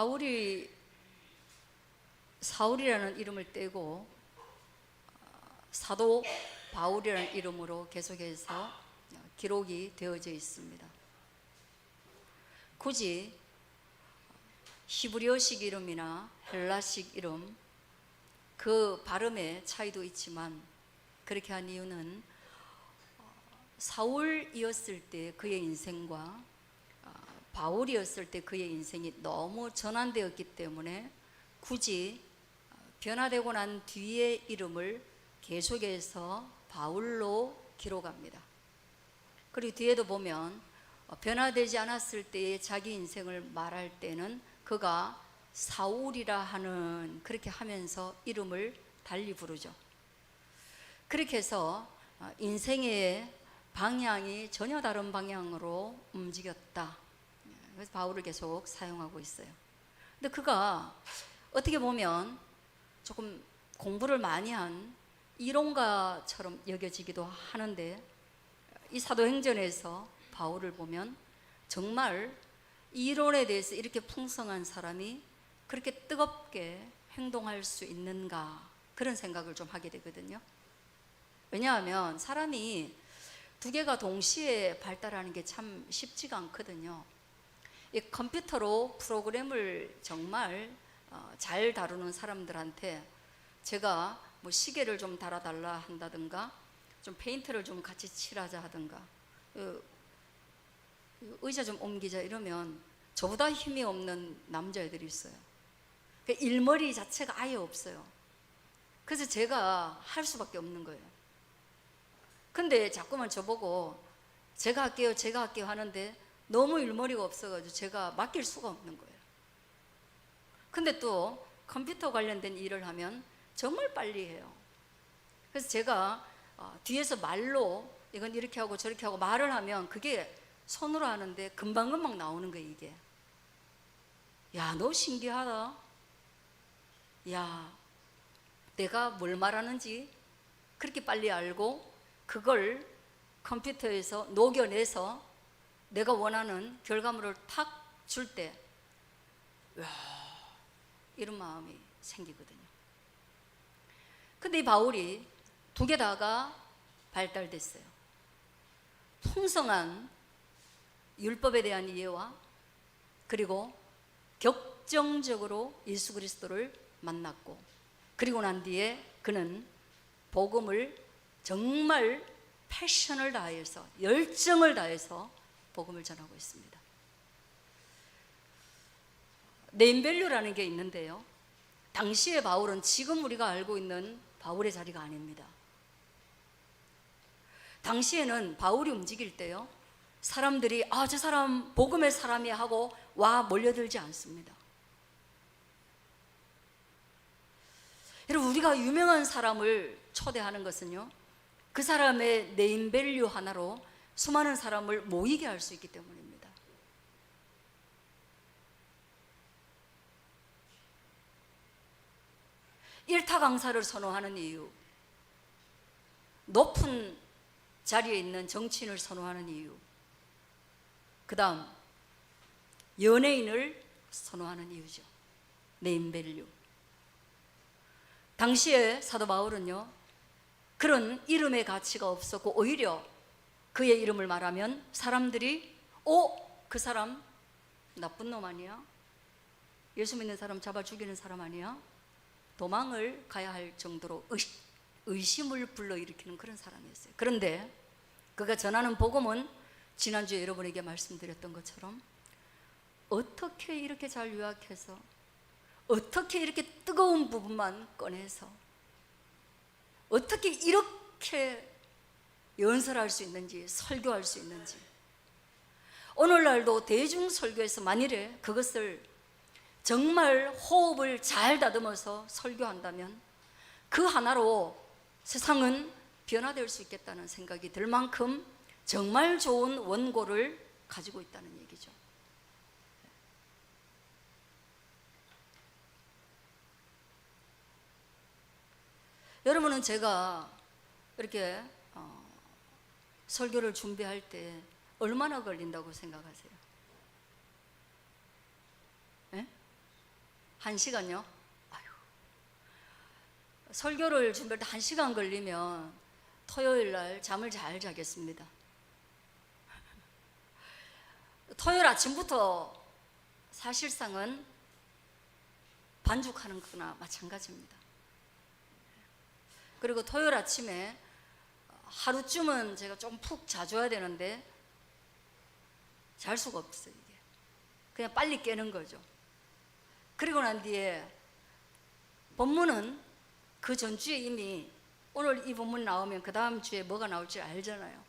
바울이 사울이라는 이름을 떼고 어, 사도 바울이라는 이름으로 계속해서 기록이 되어져 있습니다. 굳이 히브리어식 이름이나 헬라식 이름 그 발음의 차이도 있지만 그렇게 한 이유는 어, 사울이었을 때 그의 인생과 어, 바울이었을 때 그의 인생이 너무 전환되었기 때문에 굳이 어, 변화되고 난 뒤의 이름을 계속해서 바울로 기록합니다. 그리고 뒤에도 보면 어, 변화되지 않았을 때의 자기 인생을 말할 때는 그가 사울이라 하는 그렇게 하면서 이름을 달리 부르죠. 그렇게 해서 어, 인생의 방향이 전혀 다른 방향으로 움직였다. 그래서 바울을 계속 사용하고 있어요. 근데 그가 어떻게 보면 조금 공부를 많이 한 이론가처럼 여겨지기도 하는데 이 사도행전에서 바울을 보면 정말 이론에 대해서 이렇게 풍성한 사람이 그렇게 뜨겁게 행동할 수 있는가 그런 생각을 좀 하게 되거든요. 왜냐하면 사람이 두 개가 동시에 발달하는 게 참 쉽지가 않거든요. 이 컴퓨터로 프로그램을 정말 어, 잘 다루는 사람들한테 제가 뭐 시계를 좀 달아달라 한다든가 좀 페인트를 좀 같이 칠하자 하든가 어, 의자 좀 옮기자 이러면 저보다 힘이 없는 남자애들이 있어요. 그 일머리 자체가 아예 없어요. 그래서 제가 할 수밖에 없는 거예요. 근데 자꾸만 저보고 제가 할게요, 제가 할게요 하는데 너무 일머리가 없어가지고 제가 맡길 수가 없는 거예요. 근데 또 컴퓨터 관련된 일을 하면 정말 빨리 해요. 그래서 제가 어, 뒤에서 말로 이건 이렇게 하고 저렇게 하고 말을 하면 그게 손으로 하는데 금방금방 나오는 거예요, 이게. 야, 너 신기하다. 야, 내가 뭘 말하는지 그렇게 빨리 알고 그걸 컴퓨터에서 녹여내서 내가 원하는 결과물을 탁 줄 때, 와, 이런 마음이 생기거든요. 근데 이 바울이 두 개 다가 발달됐어요. 풍성한 율법에 대한 이해와 그리고 격정적으로 예수 그리스도를 만났고 그리고 난 뒤에 그는 복음을 정말 패션을 다해서 열정을 다해서 복음을 전하고 있습니다. 네임밸류라는 게 있는데요. 당시의 바울은 지금 우리가 알고 있는 바울의 자리가 아닙니다. 당시에는 바울이 움직일 때요. 사람들이 아, 저 사람 복음의 사람이 하고 와 몰려들지 않습니다. 여러분 우리가 유명한 사람을 초대하는 것은요. 그 사람의 네임밸류 하나로 수많은 사람을 모이게 할 수 있기 때문입니다. 일타 강사를 선호하는 이유, 높은 자리에 있는 정치인을 선호하는 이유, 그 다음 연예인을 선호하는 이유죠. 네임밸류. 당시에 사도 바울은요, 그런 이름의 가치가 없었고, 오히려 그의 이름을 말하면 사람들이, 오, 그 사람 나쁜 놈 아니야? 예수 믿는 사람 잡아 죽이는 사람 아니야? 도망을 가야 할 정도로 의심, 의심을 불러일으키는 그런 사람이었어요. 그런데 그가 전하는 복음은 지난주에 여러분에게 말씀드렸던 것처럼 어떻게 이렇게 잘 요약해서 어떻게 이렇게 뜨거운 부분만 꺼내서 어떻게 이렇게 연설할 수 있는지 설교할 수 있는지 오늘날도 대중 설교에서 만일에 그것을 정말 호흡을 잘 다듬어서 설교한다면 그 하나로 세상은 변화될 수 있겠다는 생각이 들 만큼 정말 좋은 원고를 가지고 있다는 얘기죠. 여러분은 제가 이렇게 어, 설교를 준비할 때 얼마나 걸린다고 생각하세요? 예? 한 시간요? 아유. 설교를 준비할 때 한 시간 걸리면 토요일 날 잠을 잘 자겠습니다. 토요일 아침부터 사실상은 반죽하는 거나 마찬가지입니다. 그리고 토요일 아침에 하루쯤은 제가 좀 푹 자줘야 되는데 잘 수가 없어요, 이게. 그냥 빨리 깨는 거죠. 그리고 난 뒤에 본문은 그 전주에 이미 오늘 이 본문 나오면 그 다음 주에 뭐가 나올지 알잖아요.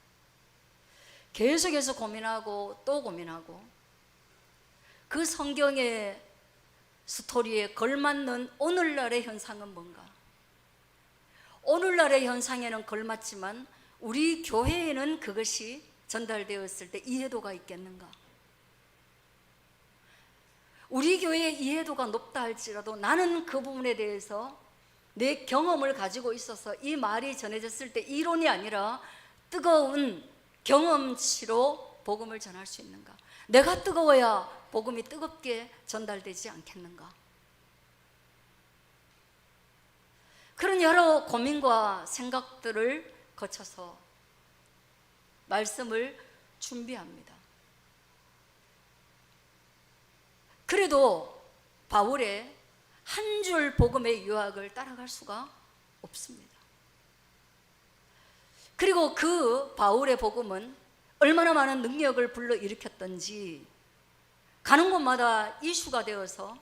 계속해서 고민하고 또 고민하고 그 성경의 스토리에 걸맞는 오늘날의 현상은 뭔가? 오늘날의 현상에는 걸맞지만 우리 교회에는 그것이 전달되었을 때 이해도가 있겠는가? 우리 교회의 이해도가 높다 할지라도 나는 그 부분에 대해서 내 경험을 가지고 있어서 이 말이 전해졌을 때 이론이 아니라 뜨거운 경험치로 복음을 전할 수 있는가? 내가 뜨거워야 복음이 뜨겁게 전달되지 않겠는가? 그런 여러 고민과 생각들을 거쳐서 말씀을 준비합니다. 그래도 바울의 한 줄 복음의 유학을 따라갈 수가 없습니다. 그리고 그 바울의 복음은 얼마나 많은 능력을 불러일으켰던지 가는 곳마다 이슈가 되어서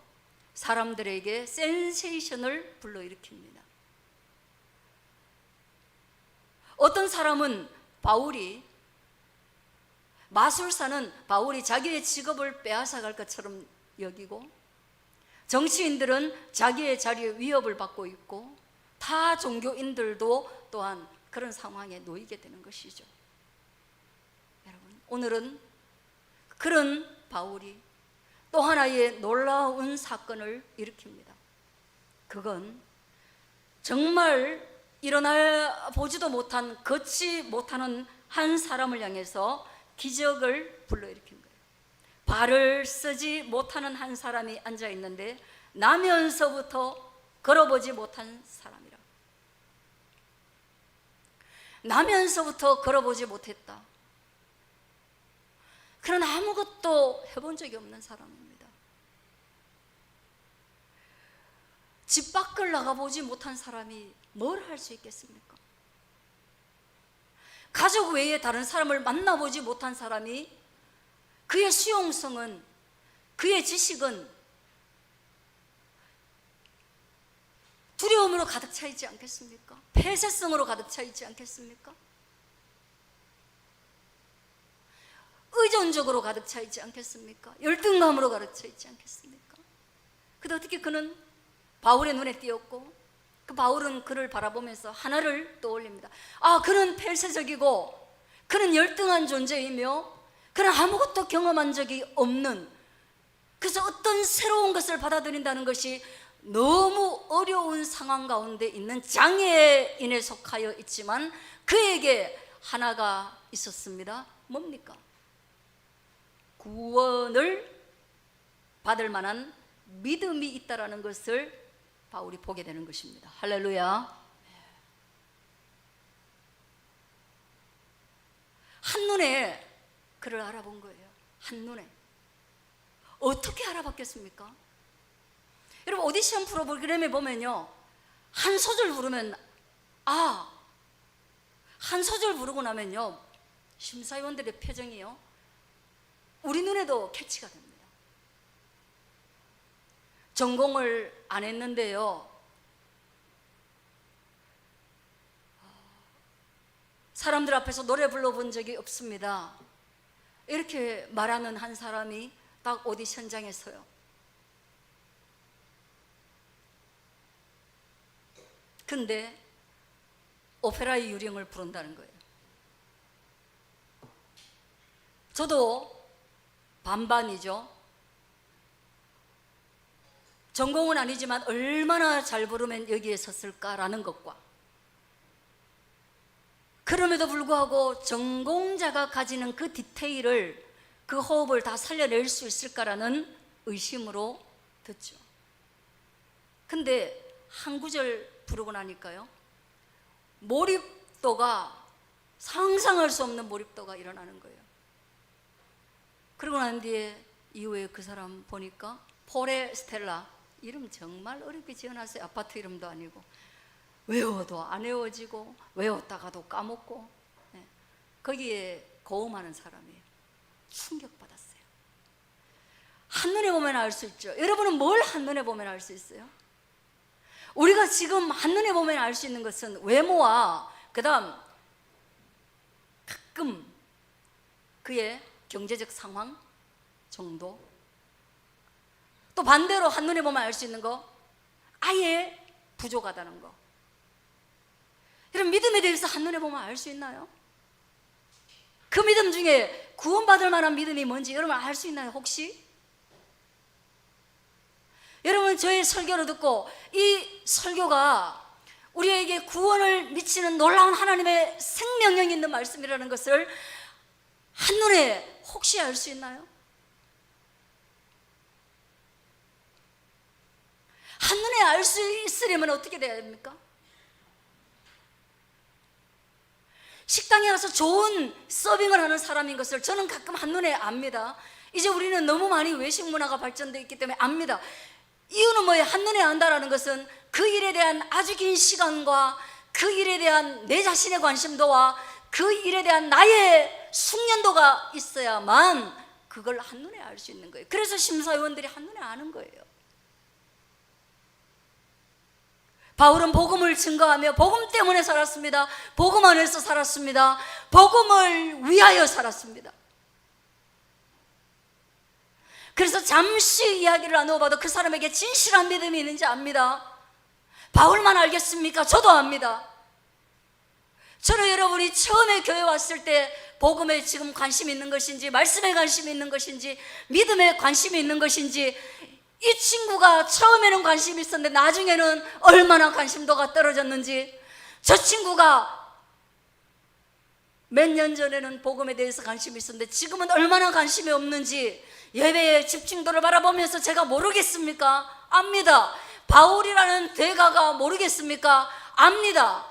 사람들에게 센세이션을 불러일으킵니다. 어떤 사람은 바울이 마술사는 바울이 자기의 직업을 빼앗아갈 것처럼 여기고 정치인들은 자기의 자리에 위협을 받고 있고 타 종교인들도 또한 그런 상황에 놓이게 되는 것이죠. 여러분, 오늘은 그런 바울이 또 하나의 놀라운 사건을 일으킵니다. 그건 정말 일어나 보지도 못한 걷지 못하는 한 사람을 향해서 기적을 불러일으킨 거예요. 발을 쓰지 못하는 한 사람이 앉아 있는데 나면서부터 걸어보지 못한 사람이라. 나면서부터 걸어보지 못했다. 그런 아무것도 해본 적이 없는 사람입니다. 집 밖을 나가보지 못한 사람이 뭘 할 수 있겠습니까? 가족 외에 다른 사람을 만나보지 못한 사람이 그의 수용성은 그의 지식은 두려움으로 가득 차 있지 않겠습니까? 폐쇄성으로 가득 차 있지 않겠습니까? 의존적으로 가득 차 있지 않겠습니까? 열등감으로 가득 차 있지 않겠습니까? 근데 어떻게 그는 바울의 눈에 띄었고 그 바울은 그를 바라보면서 하나를 떠올립니다. 아, 그는 폐쇄적이고 그는 열등한 존재이며 그는 아무것도 경험한 적이 없는 그래서 어떤 새로운 것을 받아들인다는 것이 너무 어려운 상황 가운데 있는 장애인에 속하여 있지만 그에게 하나가 있었습니다. 뭡니까? 구원을 받을 만한 믿음이 있다라는 것을 바울이 보게 되는 것입니다. 할렐루야. 한눈에 그를 알아본 거예요. 한눈에. 어떻게 알아봤겠습니까? 여러분 오디션 프로그램에 보면요. 한 소절 부르면 아, 한 소절 부르고 나면요. 심사위원들의 표정이요. 우리 눈에도 캐치가 됩니다. 전공을 안 했는데요. 사람들 앞에서 노래 불러본 적이 없습니다. 이렇게 말하는 한 사람이 딱 오디션장에 서요. 근데 오페라의 유령을 부른다는 거예요. 저도 반반이죠. 전공은 아니지만 얼마나 잘 부르면 여기에 섰을까라는 것과 그럼에도 불구하고 전공자가 가지는 그 디테일을 그 호흡을 다 살려낼 수 있을까라는 의심으로 듣죠. 근데 한 구절 부르고 나니까요. 몰입도가 상상할 수 없는 몰입도가 일어나는 거예요. 그러고 난 뒤에 이후에 그 사람 보니까 폴의 스텔라 이름 정말 어렵게 지어놨어요. 아파트 이름도 아니고 외워도 안 외워지고 외웠다가도 까먹고 네. 거기에 고음하는 사람이에요. 충격받았어요. 한눈에 보면 알 수 있죠. 여러분은 뭘 한눈에 보면 알 수 있어요? 우리가 지금 한눈에 보면 알 수 있는 것은 외모와 그다음 가끔 그의 경제적 상황 정도 또 반대로 한눈에 보면 알 수 있는 거 아예 부족하다는 거 여러분 믿음에 대해서 한눈에 보면 알 수 있나요? 그 믿음 중에 구원받을 만한 믿음이 뭔지 여러분 알 수 있나요 혹시? 여러분 저의 설교를 듣고 이 설교가 우리에게 구원을 미치는 놀라운 하나님의 생명력 있는 말씀이라는 것을 한눈에 혹시 알 수 있나요? 한눈에 알 수 있으려면 어떻게 돼야 됩니까? 식당에 가서 좋은 서빙을 하는 사람인 것을 저는 가끔 한눈에 압니다. 이제 우리는 너무 많이 외식 문화가 발전되어 있기 때문에 압니다. 이유는 뭐예요? 한눈에 안다라는 것은 그 일에 대한 아주 긴 시간과 그 일에 대한 내 자신의 관심도와 그 일에 대한 나의 숙련도가 있어야만 그걸 한눈에 알 수 있는 거예요. 그래서 심사위원들이 한눈에 아는 거예요. 바울은 복음을 증거하며 복음 때문에 살았습니다. 복음 안에서 살았습니다. 복음을 위하여 살았습니다. 그래서 잠시 이야기를 나누어 봐도 그 사람에게 진실한 믿음이 있는지 압니다. 바울만 알겠습니까? 저도 압니다. 저는 여러분이 처음에 교회 왔을 때 복음에 지금 관심이 있는 것인지, 말씀에 관심이 있는 것인지, 믿음에 관심이 있는 것인지, 이 친구가 처음에는 관심이 있었는데 나중에는 얼마나 관심도가 떨어졌는지, 저 친구가 몇 년 전에는 복음에 대해서 관심이 있었는데 지금은 얼마나 관심이 없는지 예배의 집중도를 바라보면서 제가 모르겠습니까? 압니다. 바울이라는 대가가 모르겠습니까? 압니다.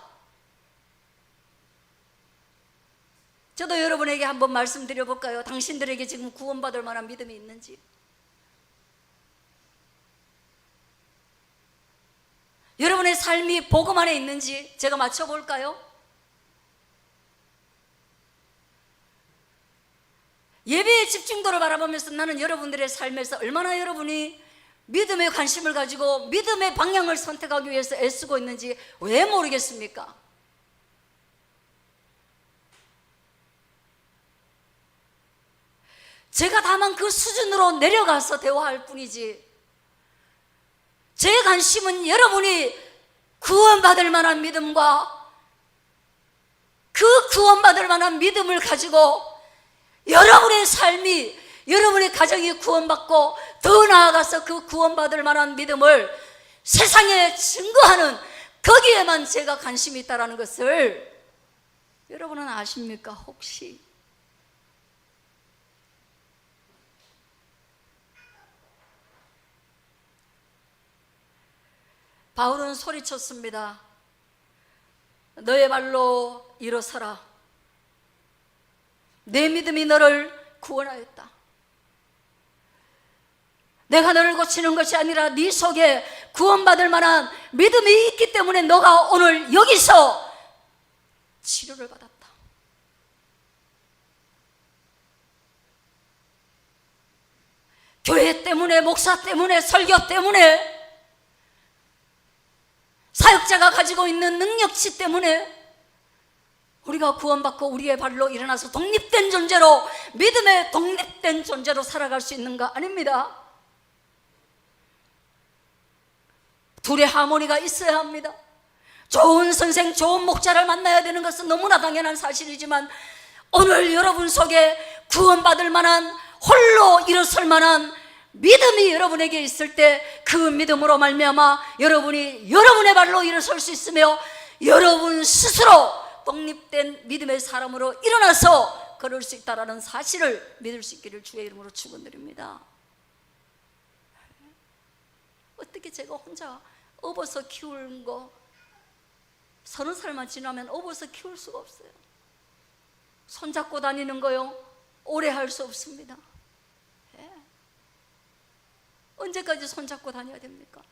저도 여러분에게 한번 말씀드려 볼까요? 당신들에게 지금 구원받을 만한 믿음이 있는지. 여러분의 삶이 복음 안에 있는지 제가 맞춰볼까요? 예배의 집중도를 바라보면서 나는 여러분들의 삶에서 얼마나 여러분이 믿음에 관심을 가지고 믿음의 방향을 선택하기 위해서 애쓰고 있는지 왜 모르겠습니까? 제가 다만 그 수준으로 내려가서 대화할 뿐이지 제 관심은 여러분이 구원받을 만한 믿음과 그 구원받을 만한 믿음을 가지고 여러분의 삶이 여러분의 가정이 구원받고 더 나아가서 그 구원받을 만한 믿음을 세상에 증거하는 거기에만 제가 관심이 있다라는 것을 여러분은 아십니까 혹시? 바울은 소리쳤습니다. 너의 발로 일어서라. 내 믿음이 너를 구원하였다. 내가 너를 고치는 것이 아니라 네 속에 구원받을 만한 믿음이 있기 때문에 너가 오늘 여기서 치료를 받았다. 교회 때문에, 목사 때문에, 설교 때문에, 사역자가 가지고 있는 능력치 때문에 우리가 구원받고 우리의 발로 일어나서 독립된 존재로 믿음의 독립된 존재로 살아갈 수 있는 거 아닙니다. 둘의 하모니가 있어야 합니다. 좋은 선생, 좋은 목자를 만나야 되는 것은 너무나 당연한 사실이지만 오늘 여러분 속에 구원받을 만한 홀로 일어설 만한 믿음이 여러분에게 있을 때 그 믿음으로 말미암아 여러분이 여러분의 발로 일어설 수 있으며 여러분 스스로 독립된 믿음의 사람으로 일어나서 걸을 수 있다라는 사실을 믿을 수 있기를 주의 이름으로 축원드립니다. 어떻게 제가 혼자 업어서 키우는 거 서른 살만 지나면 업어서 키울 수가 없어요. 손잡고 다니는 거요 오래 할 수 없습니다. 예. 언제까지 손잡고 다녀야 됩니까?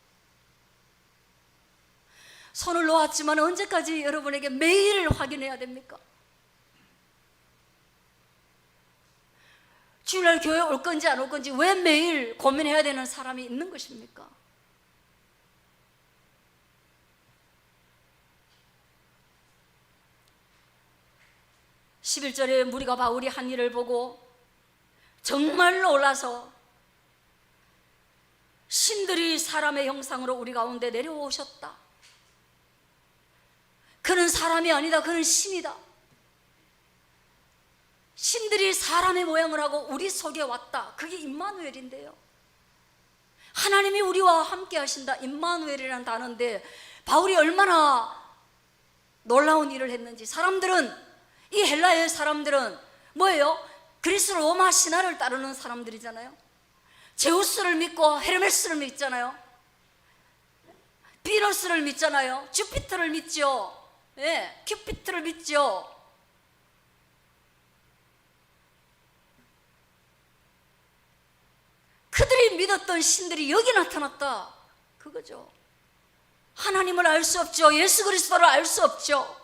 손을 놓았지만 언제까지 여러분에게 매일 확인해야 됩니까? 주일날 교회 올 건지 안 올 건지 왜 매일 고민해야 되는 사람이 있는 것입니까? (11절에) 무리가 바울이 한 일을 보고 정말 놀라서 신들이 사람의 형상으로 우리 가운데 내려오셨다 그는 사람이 아니다 그는 신이다 신들이 사람의 모양을 하고 우리 속에 왔다. 그게 임마누엘인데요. 하나님이 우리와 함께 하신다. 임마누엘이라는 단어인데 바울이 얼마나 놀라운 일을 했는지 사람들은 이 헬라의 사람들은 뭐예요? 그리스 로마 신화를 따르는 사람들이잖아요. 제우스를 믿고 헤르메스를 믿잖아요. 비너스를 믿잖아요. 주피터를 믿죠. 예, 큐피트를 믿죠. 그들이 믿었던 신들이 여기 나타났다. 그거죠. 하나님을 알 수 없죠. 예수 그리스도를 알 수 없죠.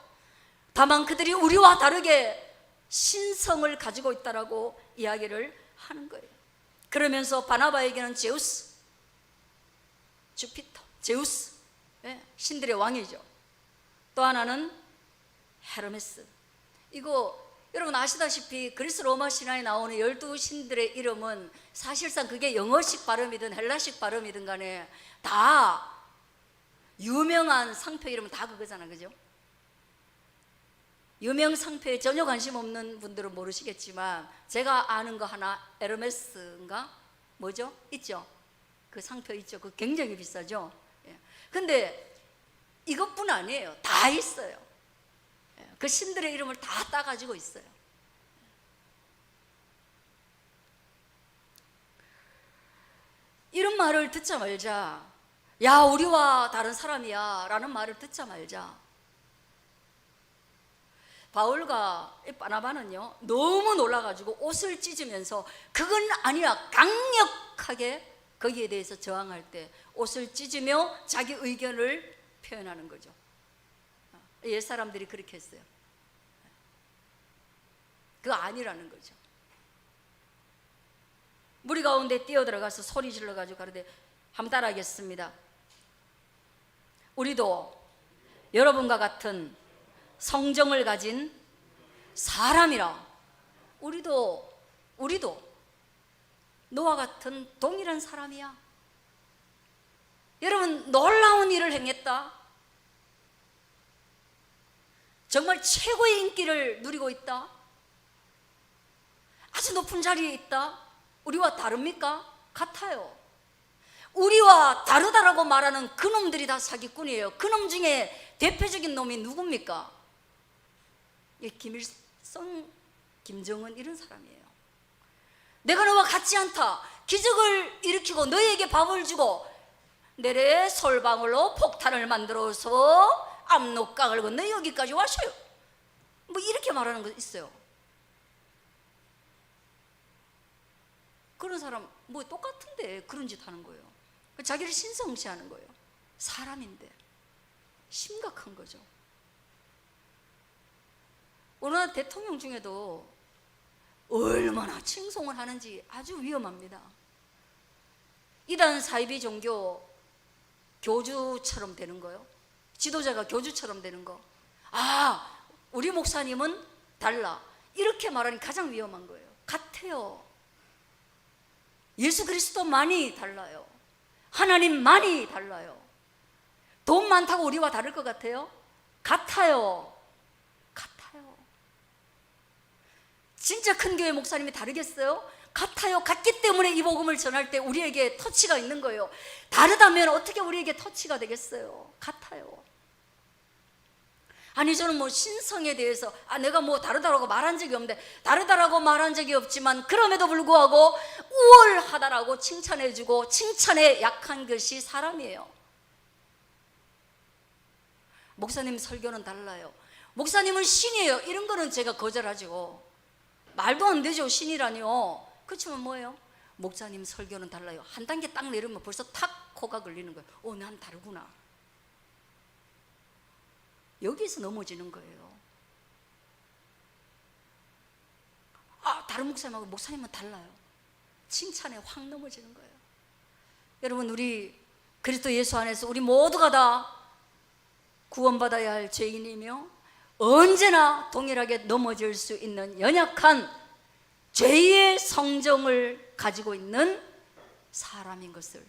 다만 그들이 우리와 다르게 신성을 가지고 있다라고 이야기를 하는 거예요. 그러면서 바나바에게는 제우스, 주피터, 제우스, 예, 신들의 왕이죠. 또 하나는 헤르메스. 이거 여러분 아시다시피 그리스 로마 신화에 나오는 열두 신들의 이름은 사실상 그게 영어식 발음이든 헬라식 발음이든 간에 다 유명한 상표 이름은 다 그거잖아 그죠? 유명 상표에 전혀 관심 없는 분들은 모르시겠지만 제가 아는 거 하나 에르메스인가 뭐죠? 있죠? 그 상표 있죠? 그 굉장히 비싸죠? 예. 근데 이것뿐 아니에요 다 있어요 예, 그 신들의 이름을 다 따가지고 있어요. 이런 말을 듣자 말자. 야, 우리와 다른 사람이야. 라는 말을 듣자 말자. 바울과 이 바나바는요, 너무 놀라가지고 옷을 찢으면서 그건 아니야. 강력하게 거기에 대해서 저항할 때 옷을 찢으며 자기 의견을 표현하는 거죠. 옛 사람들이 그렇게 했어요. 그거 아니라는 거죠. 무리 가운데 뛰어들어가서 소리 질러가지고 가는데 한번 따라하겠습니다. 우리도 여러분과 같은 성정을 가진 사람이라. 우리도 우리도 너와 같은 동일한 사람이야. 여러분 놀라운 일을 행했다. 정말 최고의 인기를 누리고 있다. 아주 높은 자리에 있다. 우리와 다릅니까? 같아요. 우리와 다르다라고 말하는 그놈들이 다 사기꾼이에요. 그놈 중에 대표적인 놈이 누굽니까? 이 김일성, 김정은 이런 사람이에요. 내가 너와 같지 않다. 기적을 일으키고 너에게 밥을 주고 내래 솔방울로 폭탄을 만들어서 압록강을 건너 여기까지 왔어요. 뭐 이렇게 말하는 거 있어요. 그런 사람 뭐 똑같은데 그런 짓 하는 거예요. 자기를 신성시하는 거예요. 사람인데 심각한 거죠. 우리나라 대통령 중에도 얼마나 칭송을 하는지 아주 위험합니다. 이단 사이비 종교 교주처럼 되는 거요. 지도자가 교주처럼 되는 거. 아, 우리 목사님은 달라. 이렇게 말하니 가장 위험한 거예요. 같아요. 예수 그리스도만이 달라요. 하나님만이 달라요. 돈 많다고 우리와 다를 것? 같아요. 같아요. 진짜 큰 교회 목사님이 다르겠어요? 같아요. 같기 때문에 이 복음을 전할 때 우리에게 터치가 있는 거예요. 다르다면 어떻게 우리에게 터치가 되겠어요? 같아요. 아니 저는 뭐 신성에 대해서 아 내가 뭐 다르다라고 말한 적이 없는데 다르다라고 말한 적이 없지만 그럼에도 불구하고 우월하다라고 칭찬해주고 칭찬에 약한 것이 사람이에요. 목사님 설교는 달라요. 목사님은 신이에요. 이런 거는 제가 거절하죠. 말도 안 되죠. 신이라니요. 그렇지만 뭐예요? 목사님 설교는 달라요. 한 단계 딱 내리면 벌써 탁 코가 걸리는 거예요. 어, 난 다르구나. 여기서 넘어지는 거예요. 아, 다른 목사님하고 목사님은 달라요. 칭찬에 확 넘어지는 거예요. 여러분, 우리 그리스도 예수 안에서 우리 모두가 다 구원받아야 할 죄인이며 언제나 동일하게 넘어질 수 있는 연약한 죄의 성정을 가지고 있는 사람인 것을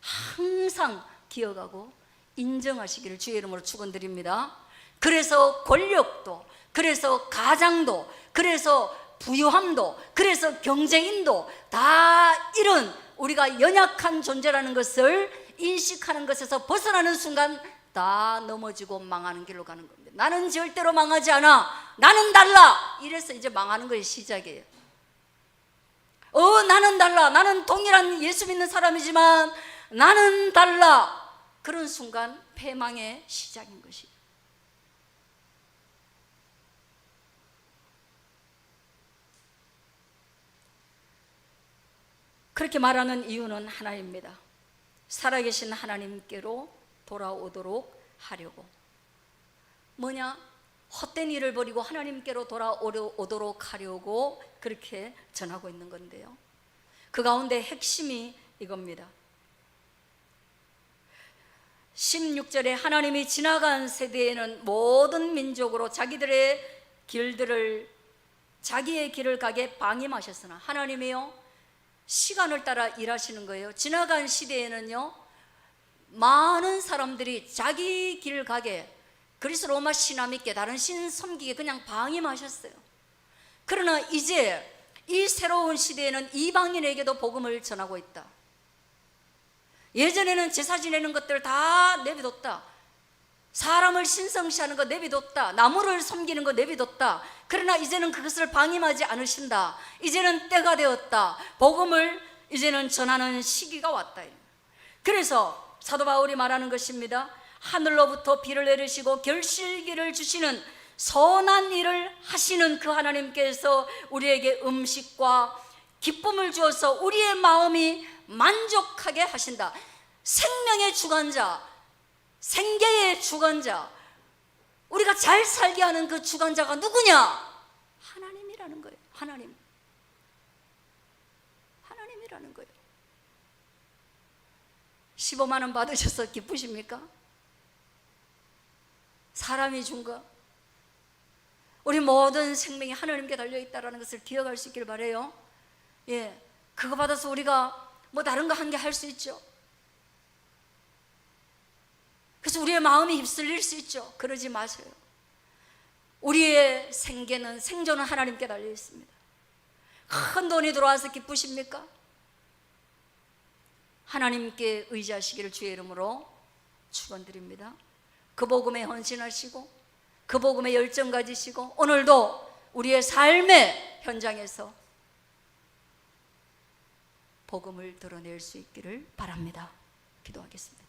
항상 기억하고 인정하시기를 주의 이름으로 축원드립니다. 그래서 권력도, 그래서 가장도, 그래서 부유함도, 그래서 경쟁인도 다 이런 우리가 연약한 존재라는 것을 인식하는 것에서 벗어나는 순간 다 넘어지고 망하는 길로 가는 겁니다. 나는 절대로 망하지 않아. 나는 달라. 이래서 이제 망하는 것이 시작이에요. 어, 나는 달라. 나는 동일한 예수 믿는 사람이지만 나는 달라. 그런 순간 패망의 시작인 것이에요. 그렇게 말하는 이유는 하나입니다. 살아계신 하나님께로 돌아오도록 하려고. 뭐냐? 헛된 일을 버리고 하나님께로 돌아오도록 하려고 그렇게 전하고 있는 건데요. 그 가운데 핵심이 이겁니다. 16절에 하나님이 지나간 세대에는 모든 민족으로 자기들의 길들을 자기의 길을 가게 방임하셨으나 하나님이요 시간을 따라 일하시는 거예요. 지나간 시대에는요, 많은 사람들이 자기 길 가게 그리스 로마 신화 믿게 다른 신 섬기게 그냥 방임하셨어요. 그러나 이제 이 새로운 시대에는 이방인에게도 복음을 전하고 있다. 예전에는 제사 지내는 것들 다 내비뒀다. 사람을 신성시하는 거 내비뒀다. 나무를 섬기는 거 내비뒀다. 그러나 이제는 그것을 방임하지 않으신다. 이제는 때가 되었다. 복음을 이제는 전하는 시기가 왔다. 그래서 사도 바울이 말하는 것입니다. 하늘로부터 비를 내리시고 결실기를 주시는 선한 일을 하시는 그 하나님께서 우리에게 음식과 기쁨을 주어서 우리의 마음이 만족하게 하신다. 생명의 주관자, 생계의 주관자, 우리가 잘 살게 하는 그 주관자가 누구냐? 하나님이라는 거예요. 하나님. 하나님이라는 거예요. 15만 원 받으셔서 기쁘십니까? 사람이 준 거. 우리 모든 생명이 하나님께 달려 있다라는 것을 기억할 수 있길 바래요. 예. 그거 받아서 우리가 뭐 다른 거 한 개 할 수 있죠. 그래서 우리의 마음이 휩쓸릴 수 있죠. 그러지 마세요. 우리의 생계는 생존은 하나님께 달려 있습니다. 큰 돈이 들어와서 기쁘십니까? 하나님께 의지하시기를 주의 이름으로 축원드립니다. 그 복음에 헌신하시고 그 복음에 열정 가지시고 오늘도 우리의 삶의 현장에서 복음을 드러낼 수 있기를 바랍니다. 기도하겠습니다.